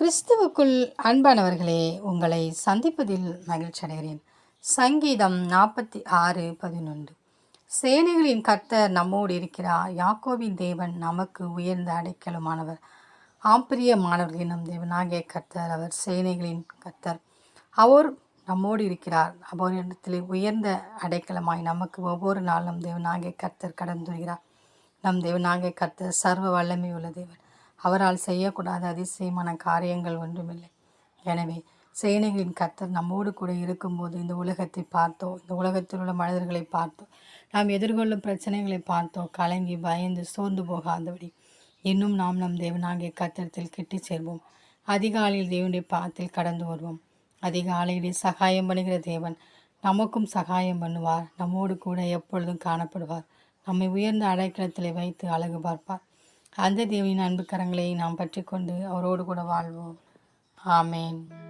கிறிஸ்துவுக்குள் அன்பானவர்களே உங்களை சந்திப்பதில் மகிழ்ச்சி அடைகிறேன். சங்கீதம் நாற்பத்தி ஆறு பதினொன்று. சேனைகளின் கர்த்தர் நம்மோடு இருக்கிறார். யாக்கோவின் தேவன் நமக்கு உயர்ந்த அடைக்கலமானவர். ஆப்பிரியமானவர்களின் நம் தேவனாகிய கர்த்தர் அவர் சேனைகளின் கர்த்தர். அவர் நம்மோடு இருக்கிறார். அவர் இடத்திலே உயர்ந்த அடைக்கலமாய் நமக்கு ஒவ்வொரு நாளும் நம் தேவனாகிய கர்த்தர் கடந்து வருகிறார் நம் தேவனாகிய கர்த்தர் சர்வ வல்லமை உள்ள தேவன். அவரால் செய்யக்கூடாத அதிசயமான காரியங்கள் ஒன்றுமில்லை. எனவே சேனைகளின் கத்தர் நம்மோடு கூட இருக்கும்போது இந்த உலகத்தை பார்த்தோம் இந்த உலகத்தில் உள்ள மனிதர்களை பார்த்தோம் நாம் எதிர்கொள்ளும் பிரச்சனைகளை பார்த்தோம் கலங்கி பயந்து சோர்ந்து போகாதபடி இன்னும் நாம் நம் தேவனாகிய கத்திரத்தில் கிட்டி சேர்வோம். அதிகாலையில் தேவனுடைய பாத்தில் கடந்து வருவோம் அதிகாலையிலே சகாயம் பண்ணுகிற தேவன் நமக்கும் சகாயம் பண்ணுவார். நம்மோடு கூட எப்பொழுதும் காணப்படுவார். நம்மை உயர்ந்த அடைக்கலத்தில் வைத்து அழகு பார்ப்பார். அந்த தேவியின் அன்பு கரங்களை நாம் பற்றி கொண்டு அவரோடு கூட வாழ்வோம். ஆமேன்.